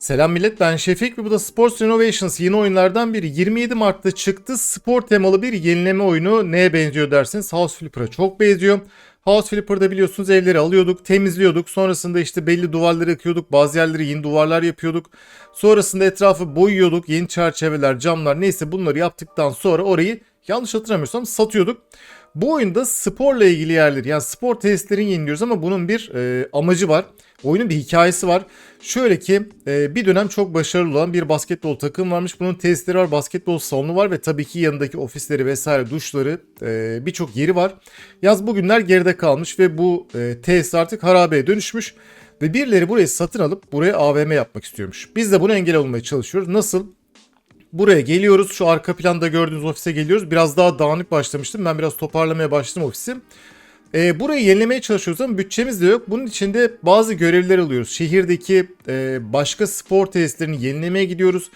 Selam millet ben Şefik ve bu da Sports Renovations yeni oyunlardan biri. 27 Mart'ta çıktı spor temalı bir yenileme oyunu neye benziyor derseniz House Flipper'a çok benziyor. House Flipper'da biliyorsunuz evleri alıyorduk, temizliyorduk. Sonrasında işte belli duvarları yıkıyorduk. Bazı yerleri yeni duvarlar yapıyorduk. Sonrasında etrafı boyuyorduk. Yeni çerçeveler, camlar neyse bunları yaptıktan sonra orayı yanlış hatırlamıyorsam satıyorduk. Bu oyunda sporla ilgili yerleri yani spor testlerini yeniliyoruz ama bunun bir e, amacı var. Oyunun bir hikayesi var. Şöyle ki e, bir dönem çok başarılı olan bir basketbol takım varmış. Bunun testleri var, basketbol salonu var ve tabii ki yanındaki ofisleri vesaire, duşları e, birçok yeri var. Yaz bugünler geride kalmış ve bu e, tesis artık harabeye dönüşmüş. Ve birileri burayı satın alıp buraya AVM yapmak istiyormuş. Biz de buna engel olmaya çalışıyoruz. Nasıl? Buraya geliyoruz. Şu arka planda gördüğünüz ofise geliyoruz. Biraz daha dağınık başlamıştım. Ben biraz toparlamaya başladım ofisi. E, burayı yenilemeye çalışıyoruz ama bütçemiz de yok. Bunun için de bazı görevler alıyoruz. Şehirdeki e, başka spor tesislerini yenilemeye gidiyoruz.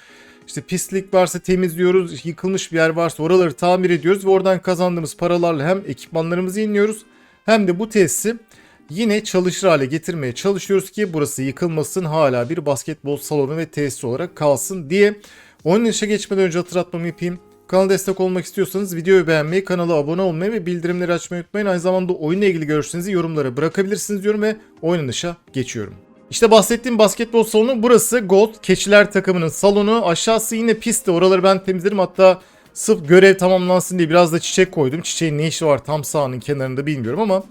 İşte pislik varsa temizliyoruz. Yıkılmış bir yer varsa oraları tamir ediyoruz. Ve oradan kazandığımız paralarla hem ekipmanlarımızı yeniliyoruz. Hem de bu tesisi yine çalışır hale getirmeye çalışıyoruz ki burası yıkılmasın hala bir basketbol salonu ve tesis olarak kalsın diye. Onun işe geçmeden önce hatırlatmamı yapayım. Kanala destek olmak istiyorsanız videoyu beğenmeyi, kanala abone olmayı ve bildirimleri açmayı unutmayın. Aynı zamanda oyunla ilgili görüşlerinizi yorumlara bırakabilirsiniz diyorum ve oynanışa geçiyorum. İşte bahsettiğim basketbol salonu burası Gold Keçiler takımının salonu. Aşağısı yine pistti. Oraları ben temizlerim. Hatta sırf görev tamamlansın diye biraz da çiçek koydum. Çiçeğin ne işi var tam sahanın kenarında bilmiyorum ama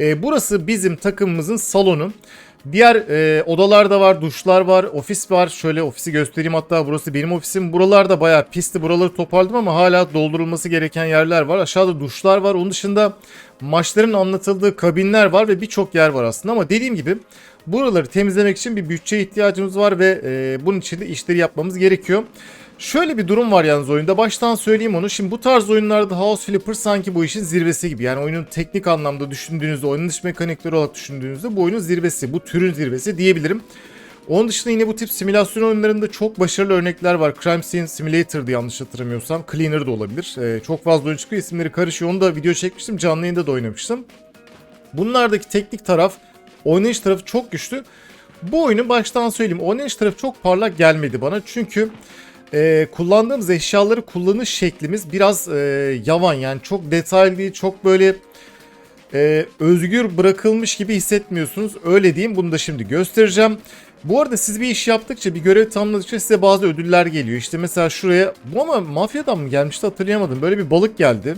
e, burası bizim takımımızın salonu. Diğer e, odalar da var, duşlar var, ofis var. Şöyle ofisi göstereyim hatta burası benim ofisim. Buralarda bayağı pisti. Buraları toparladım ama hala doldurulması gereken yerler var. Aşağıda duşlar var. Onun dışında maçların anlatıldığı kabinler var ve birçok yer var aslında. Ama dediğim gibi buraları temizlemek için bir bütçeye ihtiyacımız var ve e, bunun için de işleri yapmamız gerekiyor. Şöyle bir durum var yalnız oyunda. Baştan söyleyeyim onu. Şimdi bu tarz oyunlarda House Flipper sanki bu işin zirvesi gibi. Yani oyunun teknik anlamda düşündüğünüzde, oynanış mekanikleri olarak düşündüğünüzde bu oyunun zirvesi. Bu türün zirvesi diyebilirim. Onun dışında yine bu tip simülasyon oyunlarında çok başarılı örnekler var. Crime Scene Simulator'dı yanlış hatırlamıyorsam. Cleaner da olabilir. Ee, çok fazla oyun çıkıyor. isimleri karışıyor. Onu da video çekmiştim. Canlı yayında da oynamıştım. Bunlardaki teknik taraf, oynayış tarafı çok güçlü. Bu oyunu baştan söyleyeyim. Oynayış tarafı çok parlak gelmedi bana. Çünkü e, kullandığımız eşyaları kullanış şeklimiz biraz e, yavan yani çok detaylı çok böyle e, özgür bırakılmış gibi hissetmiyorsunuz öyle diyeyim bunu da şimdi göstereceğim. Bu arada siz bir iş yaptıkça bir görev tamamladıkça size bazı ödüller geliyor. İşte mesela şuraya bu ama mafyadan mı gelmişti hatırlayamadım. Böyle bir balık geldi.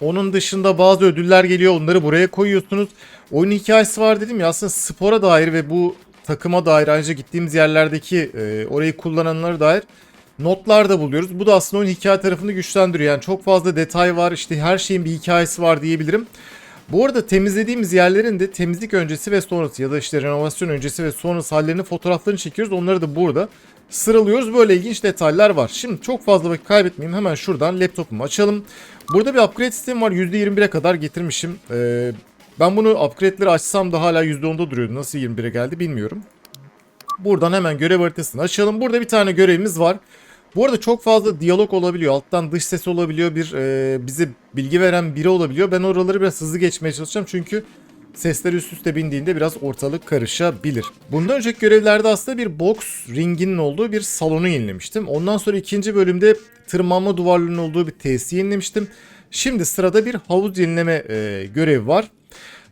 Onun dışında bazı ödüller geliyor. Onları buraya koyuyorsunuz. Oyun hikayesi var dedim ya aslında spora dair ve bu takıma dair ayrıca gittiğimiz yerlerdeki e, orayı kullananlara dair notlar da buluyoruz. Bu da aslında oyun hikaye tarafını güçlendiriyor. Yani çok fazla detay var işte her şeyin bir hikayesi var diyebilirim. Bu arada temizlediğimiz yerlerin de temizlik öncesi ve sonrası ya da işte renovasyon öncesi ve sonrası hallerinin fotoğraflarını çekiyoruz. Onları da burada sıralıyoruz. Böyle ilginç detaylar var. Şimdi çok fazla vakit kaybetmeyeyim. Hemen şuradan laptopumu açalım. Burada bir upgrade sistemi var. %21'e kadar getirmişim. Ee, ben bunu upgrade'leri açsam da hala %10'da duruyordu. Nasıl 21'e geldi bilmiyorum. Buradan hemen görev haritasını açalım. Burada bir tane görevimiz var. Bu arada çok fazla diyalog olabiliyor. Alttan dış ses olabiliyor. Bir e, bize bilgi veren biri olabiliyor. Ben oraları biraz hızlı geçmeye çalışacağım. Çünkü sesler üst üste bindiğinde biraz ortalık karışabilir. Bundan önceki görevlerde aslında bir box ringinin olduğu bir salonu yenilemiştim. Ondan sonra ikinci bölümde tırmanma duvarlarının olduğu bir tesisi yenilemiştim. Şimdi sırada bir havuz yenileme e, görevi var.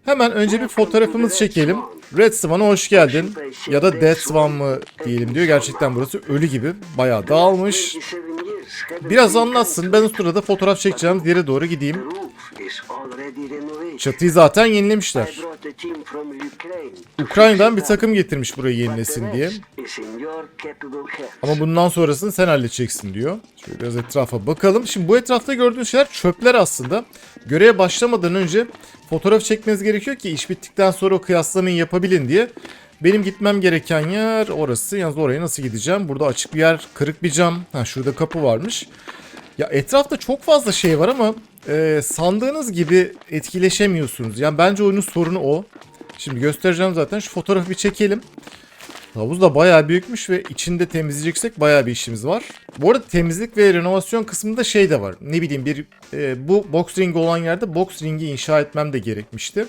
Hemen önce bir fotoğrafımızı çekelim. Red Swan'a hoş geldin. Ya da Dead Swan mı diyelim diyor. Gerçekten burası ölü gibi. Bayağı dağılmış. Biraz anlatsın. Ben o sırada fotoğraf çekeceğim. Yere doğru gideyim. Çatıyı zaten yenilemişler. Ukrayna'dan bir takım getirmiş burayı yenilesin diye. Ama bundan sonrasını sen halledeceksin diyor. Şöyle biraz etrafa bakalım. Şimdi bu etrafta gördüğünüz şeyler çöpler aslında. Göreve başlamadan önce fotoğraf çekmeniz gerekiyor ki iş bittikten sonra o kıyaslamayı yapabilin diye. Benim gitmem gereken yer orası. Yalnız oraya nasıl gideceğim? Burada açık bir yer, kırık bir cam. Ha şurada kapı varmış. Ya etrafta çok fazla şey var ama e, sandığınız gibi etkileşemiyorsunuz. Yani bence oyunun sorunu o. Şimdi göstereceğim zaten. Şu fotoğrafı bir çekelim. Havuz da bayağı büyükmüş ve içinde temizleyeceksek bayağı bir işimiz var. Bu arada temizlik ve renovasyon kısmında şey de var. Ne bileyim bir e, bu box ring olan yerde box ringi inşa etmem de gerekmişti.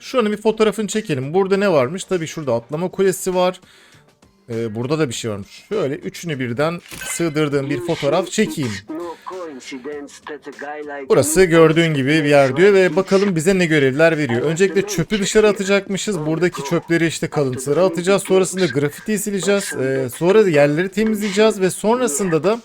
Şuranın bir fotoğrafını çekelim. Burada ne varmış? Tabii şurada atlama kulesi var. Ee, burada da bir şey varmış. Şöyle üçünü birden sığdırdığım bir fotoğraf çekeyim. Burası gördüğün gibi bir yer diyor ve bakalım bize ne görevler veriyor. Öncelikle çöpü dışarı atacakmışız. Buradaki çöpleri işte kalıntıları atacağız. Sonrasında grafiti sileceğiz. Ee, sonra yerleri temizleyeceğiz ve sonrasında da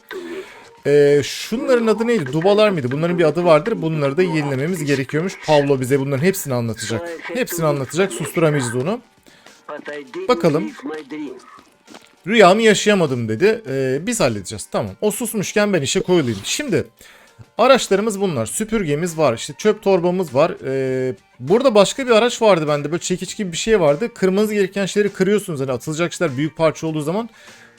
ee, şunların adı neydi? Dubalar mıydı? Bunların bir adı vardır. Bunları da yenilememiz gerekiyormuş. Pablo bize bunların hepsini anlatacak. Hepsini anlatacak. Susturamayacağız onu. Bakalım. Rüyamı yaşayamadım dedi. Ee, biz halledeceğiz. Tamam. O susmuşken ben işe koyulayım. Şimdi araçlarımız bunlar. Süpürgemiz var. İşte çöp torbamız var. Ee, burada başka bir araç vardı bende. Böyle çekiç gibi bir şey vardı. Kırmanız gereken şeyleri kırıyorsunuz. Hani atılacak şeyler büyük parça olduğu zaman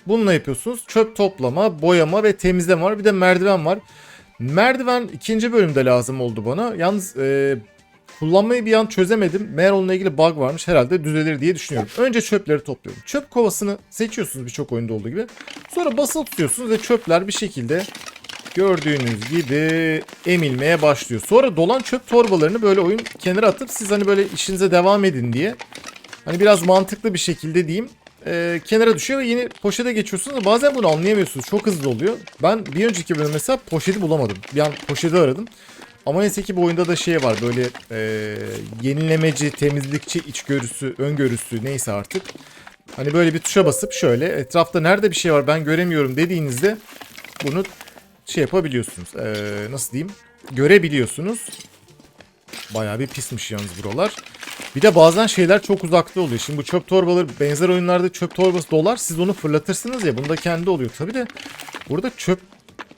bununla yapıyorsunuz. Çöp toplama, boyama ve temizleme var. Bir de merdiven var. Merdiven ikinci bölümde lazım oldu bana. Yalnız e, kullanmayı bir an çözemedim. Meğer onunla ilgili bug varmış. Herhalde düzelir diye düşünüyorum. Önce çöpleri topluyorum. Çöp kovasını seçiyorsunuz birçok oyunda olduğu gibi. Sonra basılı tutuyorsunuz ve çöpler bir şekilde gördüğünüz gibi emilmeye başlıyor. Sonra dolan çöp torbalarını böyle oyun kenara atıp siz hani böyle işinize devam edin diye. Hani biraz mantıklı bir şekilde diyeyim e, kenara düşüyor ve yeni poşete geçiyorsunuz. Bazen bunu anlayamıyorsunuz. Çok hızlı oluyor. Ben bir önceki bölüm mesela poşeti bulamadım. Bir an poşeti aradım. Ama neyse ki bu oyunda da şey var böyle e, yenilemeci, temizlikçi içgörüsü, öngörüsü neyse artık. Hani böyle bir tuşa basıp şöyle etrafta nerede bir şey var ben göremiyorum dediğinizde bunu şey yapabiliyorsunuz. E, nasıl diyeyim? Görebiliyorsunuz. Bayağı bir pismiş yalnız buralar. Bir de bazen şeyler çok uzakta oluyor. Şimdi bu çöp torbaları benzer oyunlarda çöp torbası dolar. Siz onu fırlatırsınız ya. Bunda kendi oluyor. Tabi de burada çöp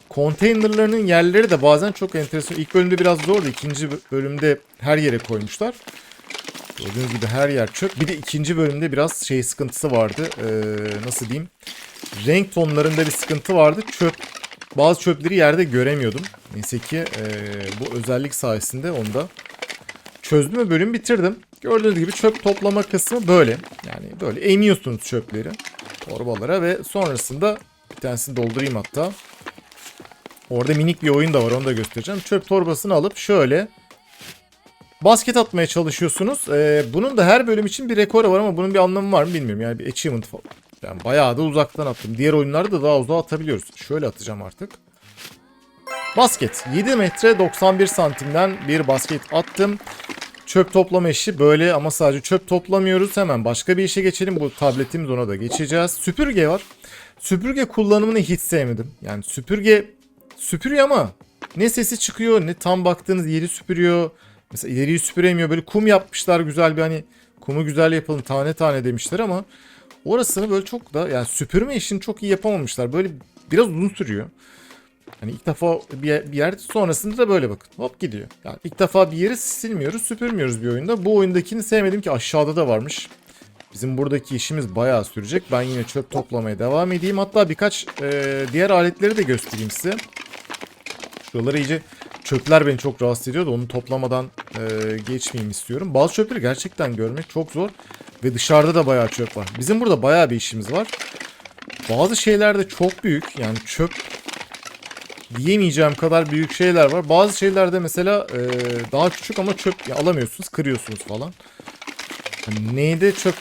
konteynerlarının yerleri de bazen çok enteresan. İlk bölümde biraz zordu. İkinci bölümde her yere koymuşlar. Gördüğünüz gibi her yer çöp. Bir de ikinci bölümde biraz şey sıkıntısı vardı. Ee, nasıl diyeyim? Renk tonlarında bir sıkıntı vardı. Çöp bazı çöpleri yerde göremiyordum. Neyse ki ee, bu özellik sayesinde onu da çözdüm ve bölümü bitirdim. Gördüğünüz gibi çöp toplama kısmı böyle. Yani böyle emiyorsunuz çöpleri torbalara ve sonrasında bir tanesini doldurayım hatta. Orada minik bir oyun da var onu da göstereceğim. Çöp torbasını alıp şöyle basket atmaya çalışıyorsunuz. Ee, bunun da her bölüm için bir rekoru var ama bunun bir anlamı var mı bilmiyorum. Yani bir achievement falan. Yani bayağı da uzaktan attım. Diğer oyunlarda da daha uzağa atabiliyoruz. Şöyle atacağım artık. Basket. 7 metre 91 santimden bir basket attım. Çöp toplama işi böyle ama sadece çöp toplamıyoruz. Hemen başka bir işe geçelim. Bu tabletimiz ona da geçeceğiz. Süpürge var. Süpürge kullanımını hiç sevmedim. Yani süpürge süpürüyor ama ne sesi çıkıyor ne tam baktığınız yeri süpürüyor. Mesela ileriyi süpüremiyor. Böyle kum yapmışlar güzel bir hani kumu güzel yapalım tane tane demişler ama orasını böyle çok da yani süpürme işini çok iyi yapamamışlar. Böyle biraz uzun sürüyor. Hani ilk defa bir yer, bir yer sonrasında da böyle bakın. Hop gidiyor. Yani ilk defa bir yeri silmiyoruz, süpürmüyoruz bir oyunda. Bu oyundakini sevmedim ki aşağıda da varmış. Bizim buradaki işimiz bayağı sürecek. Ben yine çöp toplamaya devam edeyim. Hatta birkaç e, diğer aletleri de göstereyim size. Şuraları iyice çöpler beni çok rahatsız ediyor da onu toplamadan e, geçmeyeyim istiyorum. Bazı çöpleri gerçekten görmek çok zor. Ve dışarıda da bayağı çöp var. Bizim burada bayağı bir işimiz var. Bazı şeyler de çok büyük. Yani çöp diyemeyeceğim kadar büyük şeyler var. Bazı şeylerde mesela e, daha küçük ama çöp ya, alamıyorsunuz, kırıyorsunuz falan. Hani neyde çöp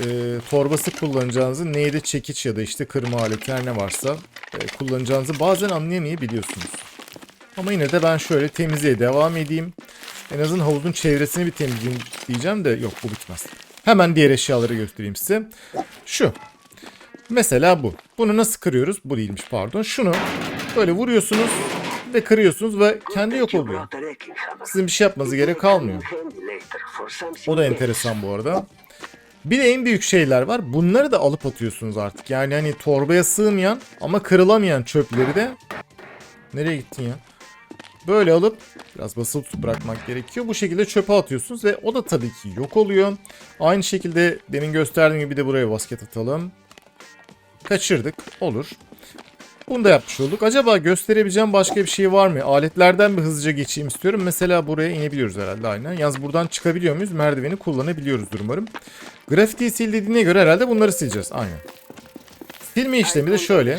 e, torbası kullanacağınızı, neyde çekiç ya da işte kırma aleti her ne varsa e, kullanacağınızı bazen anlayamayabiliyorsunuz. Ama yine de ben şöyle temizliğe devam edeyim. En azından havuzun çevresini bir temizleyeyim diyeceğim de yok bu bitmez. Hemen diğer eşyaları göstereyim size. Şu. Mesela bu. Bunu nasıl kırıyoruz? Bu değilmiş pardon. Şunu böyle vuruyorsunuz ve kırıyorsunuz ve kendi yok oluyor. Sizin bir şey yapmanıza gerek kalmıyor. O da enteresan bu arada. Bir de en büyük şeyler var. Bunları da alıp atıyorsunuz artık. Yani hani torbaya sığmayan ama kırılamayan çöpleri de nereye gittin ya? Böyle alıp biraz basılı tutup bırakmak gerekiyor. Bu şekilde çöpe atıyorsunuz ve o da tabii ki yok oluyor. Aynı şekilde demin gösterdiğim gibi de buraya basket atalım. Kaçırdık. Olur. Bunu da yapmış olduk. Acaba gösterebileceğim başka bir şey var mı? Aletlerden bir hızlıca geçeyim istiyorum. Mesela buraya inebiliyoruz herhalde aynen. Yalnız buradan çıkabiliyor muyuz? Merdiveni kullanabiliyoruzdur umarım. Grafitiyi sil dediğine göre herhalde bunları sileceğiz. Aynen. Silme işlemi de şöyle.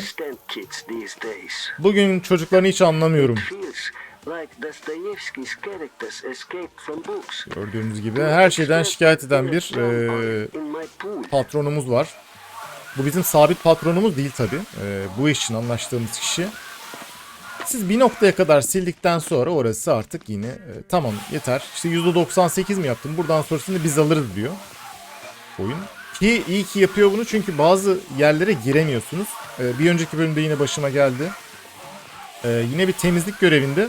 Bugün çocuklarını hiç anlamıyorum. Gördüğünüz gibi her şeyden şikayet eden bir e, patronumuz var. Bu bizim sabit patronumuz değil tabi. bu iş için anlaştığımız kişi. Siz bir noktaya kadar sildikten sonra orası artık yine e, tamam yeter. İşte %98 mi yaptım buradan sonrasını biz alırız diyor oyun. Ki iyi ki yapıyor bunu çünkü bazı yerlere giremiyorsunuz. E, bir önceki bölümde yine başıma geldi. E, yine bir temizlik görevinde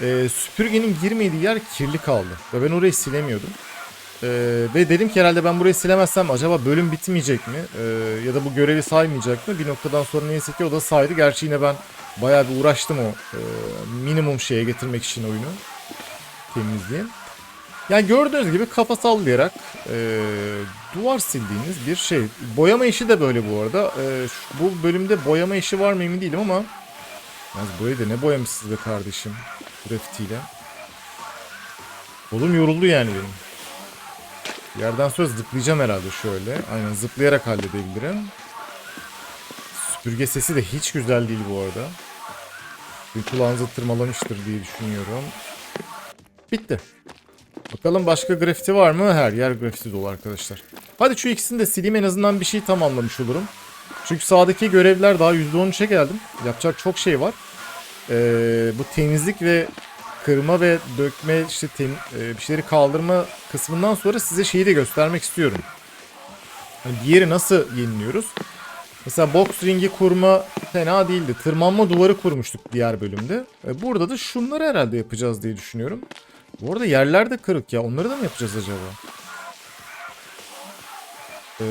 e, süpürgenin girmediği yer kirli kaldı. Ve ben orayı silemiyordum. Ee, ve dedim ki herhalde ben burayı silemezsem acaba bölüm bitmeyecek mi? Ee, ya da bu görevi saymayacak mı? Bir noktadan sonra neyse ki o da saydı. Gerçi yine ben bayağı bir uğraştım o e, minimum şeye getirmek için oyunu. Temizliğin. Yani gördüğünüz gibi kafa sallayarak e, duvar sildiğiniz bir şey. Boyama işi de böyle bu arada. E, bu bölümde boyama işi var mı emin değilim ama Yalnız burayı da ne boyamışsınız be kardeşim grafitiyle. Kolum yoruldu yani benim. Yerden sonra zıplayacağım herhalde şöyle. Aynen zıplayarak halledebilirim. Süpürge sesi de hiç güzel değil bu arada. Bir kulağınızı tırmalamıştır diye düşünüyorum. Bitti. Bakalım başka grafiti var mı? Her yer grafiti dolu arkadaşlar. Hadi şu ikisini de sileyim en azından bir şey tamamlamış olurum. Çünkü sağdaki görevler daha %13'e geldim. Yapacak çok şey var. Ee, bu temizlik ve kırma ve dökme işte tem- e, bir şeyleri kaldırma kısmından sonra size şeyi de göstermek istiyorum. Bir yeri nasıl yeniliyoruz? Mesela box ringi kurma fena değildi. Tırmanma duvarı kurmuştuk diğer bölümde. E, burada da şunları herhalde yapacağız diye düşünüyorum. Bu arada yerler de kırık ya. Onları da mı yapacağız acaba? Ee,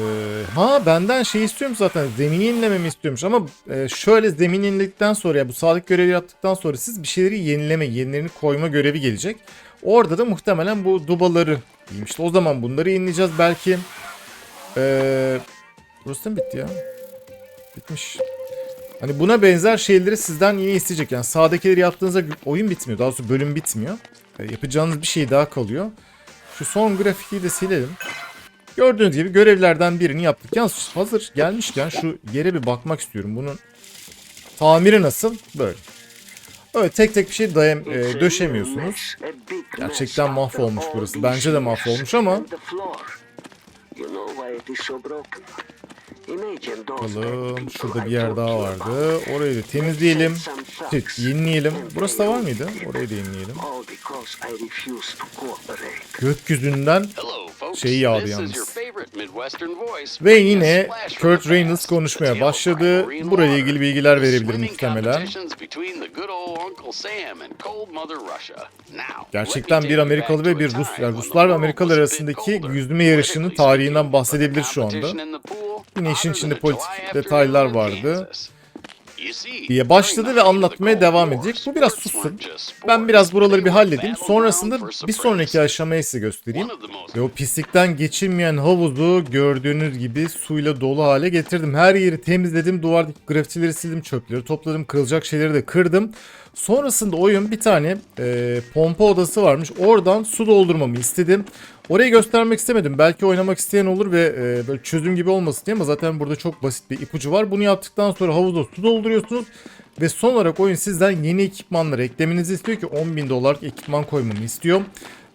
ha benden şey istiyorum zaten zemini yenilememi istiyormuş ama e, şöyle zemin yeniledikten sonra ya bu sağlık görevi yaptıktan sonra siz bir şeyleri yenileme, yenilerini koyma görevi gelecek. Orada da muhtemelen bu dubaları diyeyim o zaman bunları yenileyeceğiz belki. Ee, burası mı bitti ya? Bitmiş. Hani buna benzer şeyleri sizden yine isteyecek. Yani sağdakileri yaptığınızda oyun bitmiyor. Daha doğrusu bölüm bitmiyor. E, yapacağınız bir şey daha kalıyor. Şu son grafitiyi de silelim. Gördüğünüz gibi görevlerden birini yaptık. Yalnız hazır gelmişken şu yere bir bakmak istiyorum. Bunun tamiri nasıl? Böyle. Öyle tek tek bir şey dayam, e, döşemiyorsunuz. Gerçekten mahvolmuş burası. Bence de mahvolmuş ama- Bakalım. Şurada bir yer daha vardı. Orayı da temizleyelim. Thugs. yenileyelim. Burası da var mıydı? Orayı da yenileyelim. Gökyüzünden. Şeyi yağdı yalnız. Ve yine Kurt Reynolds konuşmaya başladı. Buraya ilgili bilgiler verebilir muhtemelen. Gerçekten bir Amerikalı ve bir Rus, yani Ruslar ve Amerikalılar arasındaki yüzme yarışının tarihinden bahsedebilir şu anda. Yine işin içinde politik detaylar vardı. Diye başladı ve anlatmaya devam edecek. Bu biraz sussun. Ben biraz buraları bir halledeyim. Sonrasında bir sonraki aşamayı size göstereyim. Ve o pislikten geçilmeyen havuzu gördüğünüz gibi suyla dolu hale getirdim. Her yeri temizledim. Duvardaki grafitileri sildim. Çöpleri topladım. Kırılacak şeyleri de kırdım. Sonrasında oyun bir tane e, pompa odası varmış. Oradan su doldurmamı istedim. Orayı göstermek istemedim. Belki oynamak isteyen olur ve e, böyle çözüm gibi olmasın diye ama zaten burada çok basit bir ipucu var. Bunu yaptıktan sonra havuza su dolduruyorsunuz. Ve son olarak oyun sizden yeni ekipmanları eklemenizi istiyor ki 10.000 dolarlık ekipman koymamı istiyor.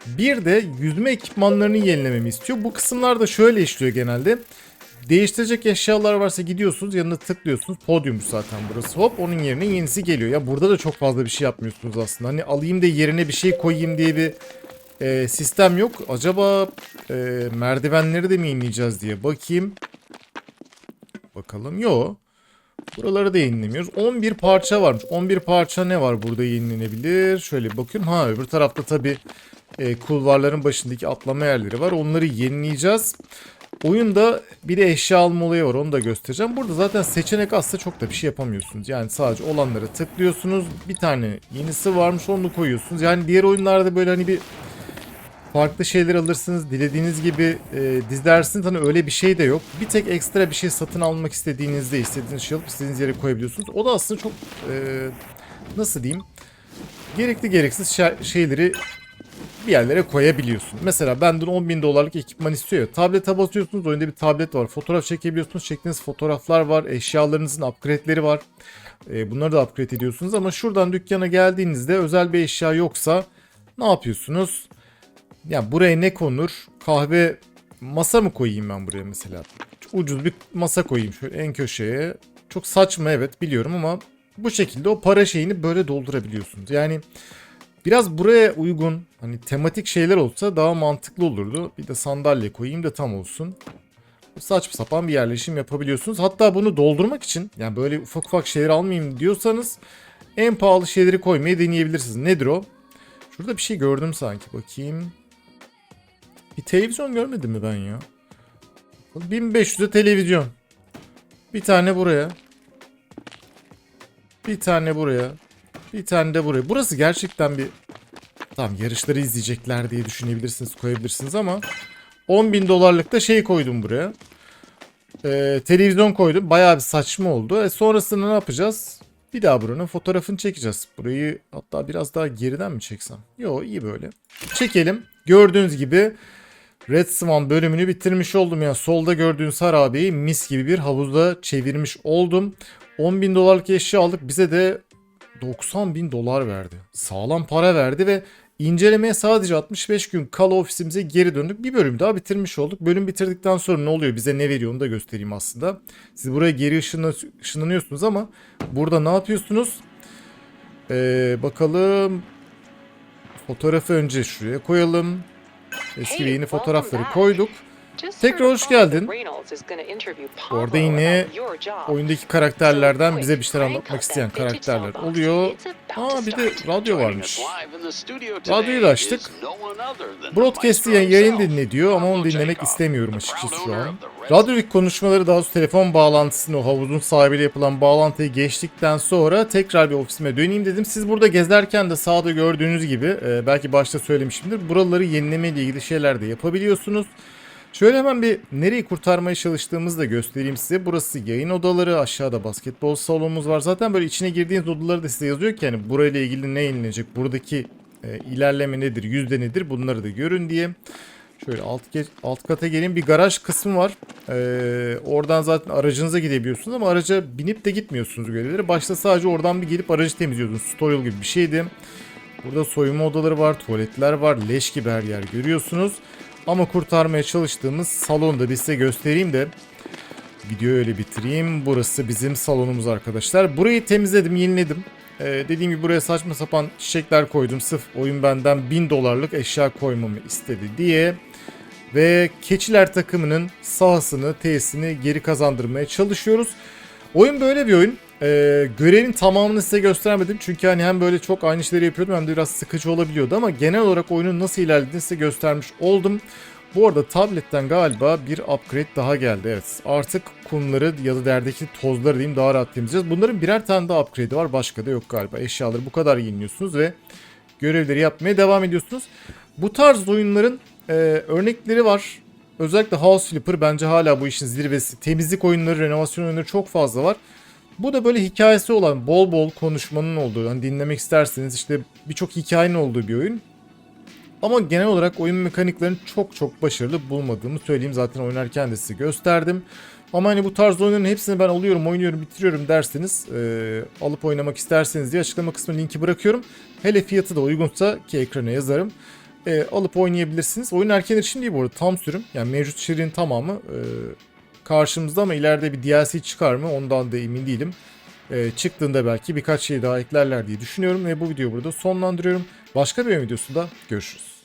Bir de yüzme ekipmanlarını yenilememi istiyor. Bu kısımlar da şöyle işliyor genelde. Değiştirecek eşyalar varsa gidiyorsunuz yanına tıklıyorsunuz. Podyummuş zaten burası. Hop onun yerine yenisi geliyor. Ya burada da çok fazla bir şey yapmıyorsunuz aslında. Hani alayım da yerine bir şey koyayım diye bir e, sistem yok. Acaba e, merdivenleri de mi inleyeceğiz diye bakayım. Bakalım. Yok. Buraları da yenilemiyoruz. 11 parça varmış. 11 parça ne var burada yenilenebilir? Şöyle bakıyorum. Ha öbür tarafta tabii e, kulvarların başındaki atlama yerleri var. Onları yenileyeceğiz. Oyunda bir de eşya alma olayı var. Onu da göstereceğim. Burada zaten seçenek aslında çok da bir şey yapamıyorsunuz. Yani sadece olanları tıklıyorsunuz. Bir tane yenisi varmış onu koyuyorsunuz. Yani diğer oyunlarda böyle hani bir farklı şeyler alırsınız. Dilediğiniz gibi e, dizlersiniz. Hani öyle bir şey de yok. Bir tek ekstra bir şey satın almak istediğinizde istediğiniz şey alıp istediğiniz yere koyabiliyorsunuz. O da aslında çok e, nasıl diyeyim gerekli gereksiz şe- şeyleri bir yerlere koyabiliyorsun. Mesela benden 10 bin dolarlık ekipman istiyor ya. Tablete basıyorsunuz. Oyunda bir tablet var. Fotoğraf çekebiliyorsunuz. Çektiğiniz fotoğraflar var. Eşyalarınızın upgrade'leri var. E, bunları da upgrade ediyorsunuz. Ama şuradan dükkana geldiğinizde özel bir eşya yoksa ne yapıyorsunuz? Ya buraya ne konur? Kahve masa mı koyayım ben buraya mesela? Çok ucuz bir masa koyayım şöyle en köşeye. Çok saçma evet biliyorum ama bu şekilde o para şeyini böyle doldurabiliyorsunuz. Yani biraz buraya uygun hani tematik şeyler olsa daha mantıklı olurdu. Bir de sandalye koyayım da tam olsun. Saçma sapan bir yerleşim yapabiliyorsunuz. Hatta bunu doldurmak için yani böyle ufak ufak şeyler almayayım diyorsanız en pahalı şeyleri koymayı deneyebilirsiniz. Nedir o? Şurada bir şey gördüm sanki bakayım. Bir televizyon görmedim mi ben ya? 1500'e televizyon. Bir tane buraya. Bir tane buraya. Bir tane de buraya. Burası gerçekten bir... Tamam yarışları izleyecekler diye düşünebilirsiniz, koyabilirsiniz ama 10 bin dolarlık da şey koydum buraya. Ee, televizyon koydum. Bayağı bir saçma oldu. E sonrasında ne yapacağız? Bir daha buranın fotoğrafını çekeceğiz. Burayı hatta biraz daha geriden mi çeksem? Yo iyi böyle. Çekelim. Gördüğünüz gibi Red Swan bölümünü bitirmiş oldum. Yani solda gördüğünüz harabeyi mis gibi bir havuzda çevirmiş oldum. 10 bin dolarlık eşya aldık. Bize de 90 bin dolar verdi. Sağlam para verdi ve incelemeye sadece 65 gün kala ofisimize geri döndük. Bir bölüm daha bitirmiş olduk. Bölüm bitirdikten sonra ne oluyor? Bize ne veriyor onu da göstereyim aslında. Siz buraya geri ışınla- ışınlanıyorsunuz ama burada ne yapıyorsunuz? Ee, bakalım. Fotoğrafı önce şuraya koyalım. Eski ve yeni fotoğrafları koyduk. Tekrar hoş geldin. Orada yine oyundaki karakterlerden bize bir şeyler anlatmak isteyen karakterler oluyor. Aa bir de radyo varmış. Radyoyu da açtık. Broadcast'i yayın, yayın dinle diyor ama onu dinlemek istemiyorum açıkçası şu an. Radyodaki konuşmaları daha sonra telefon bağlantısını o havuzun sahibiyle yapılan bağlantıyı geçtikten sonra tekrar bir ofisime döneyim dedim. Siz burada gezerken de sağda gördüğünüz gibi e, belki başta söylemişimdir. Buraları yenileme ile ilgili şeyler de yapabiliyorsunuz. Şöyle hemen bir nereyi kurtarmaya çalıştığımızı da göstereyim size. Burası yayın odaları, aşağıda basketbol salonumuz var. Zaten böyle içine girdiğiniz odaları da size yazıyor ki hani burayla ilgili ne yenilecek, buradaki e, ilerleme nedir, yüzde nedir bunları da görün diye. Şöyle alt, alt kata gelin bir garaj kısmı var. Ee, oradan zaten aracınıza gidebiliyorsunuz ama araca binip de gitmiyorsunuz görevleri. Başta sadece oradan bir gelip aracı temizliyordunuz. Storyl gibi bir şeydi. Burada soyunma odaları var, tuvaletler var, leş gibi her yer görüyorsunuz. Ama kurtarmaya çalıştığımız salonda bir size göstereyim de videoyu öyle bitireyim. Burası bizim salonumuz arkadaşlar. Burayı temizledim, yeniledim. Ee, dediğim gibi buraya saçma sapan çiçekler koydum. Sırf oyun benden 1000 dolarlık eşya koymamı istedi diye. Ve keçiler takımının sahasını, tesisini geri kazandırmaya çalışıyoruz. Oyun böyle bir oyun. Ee, görevin tamamını size göstermedim. Çünkü hani hem böyle çok aynı şeyleri yapıyordum hem de biraz sıkıcı olabiliyordu. Ama genel olarak oyunun nasıl ilerlediğini size göstermiş oldum. Bu arada tabletten galiba bir upgrade daha geldi. Evet artık kumları ya da derdeki tozları diyeyim daha rahat temizleyeceğiz. Bunların birer tane daha upgrade var. Başka da yok galiba. Eşyaları bu kadar yeniliyorsunuz ve görevleri yapmaya devam ediyorsunuz. Bu tarz oyunların e, örnekleri var. Özellikle House Flipper bence hala bu işin zirvesi. Temizlik oyunları, renovasyon oyunları çok fazla var. Bu da böyle hikayesi olan, bol bol konuşmanın olduğu, hani dinlemek isterseniz işte birçok hikayenin olduğu bir oyun. Ama genel olarak oyun mekaniklerini çok çok başarılı bulmadığımı söyleyeyim. Zaten oynarken de size gösterdim. Ama hani bu tarz oyunların hepsini ben alıyorum, oynuyorum, bitiriyorum derseniz e, alıp oynamak isterseniz diye açıklama kısmına linki bırakıyorum. Hele fiyatı da uygunsa ki ekrana yazarım. E, alıp oynayabilirsiniz. Oyun erken erişim değil bu arada tam sürüm. Yani mevcut içeriğin tamamı e, karşımızda ama ileride bir DLC çıkar mı ondan da emin değilim. E, çıktığında belki birkaç şey daha eklerler diye düşünüyorum ve bu videoyu burada sonlandırıyorum. Başka bir videosunda görüşürüz.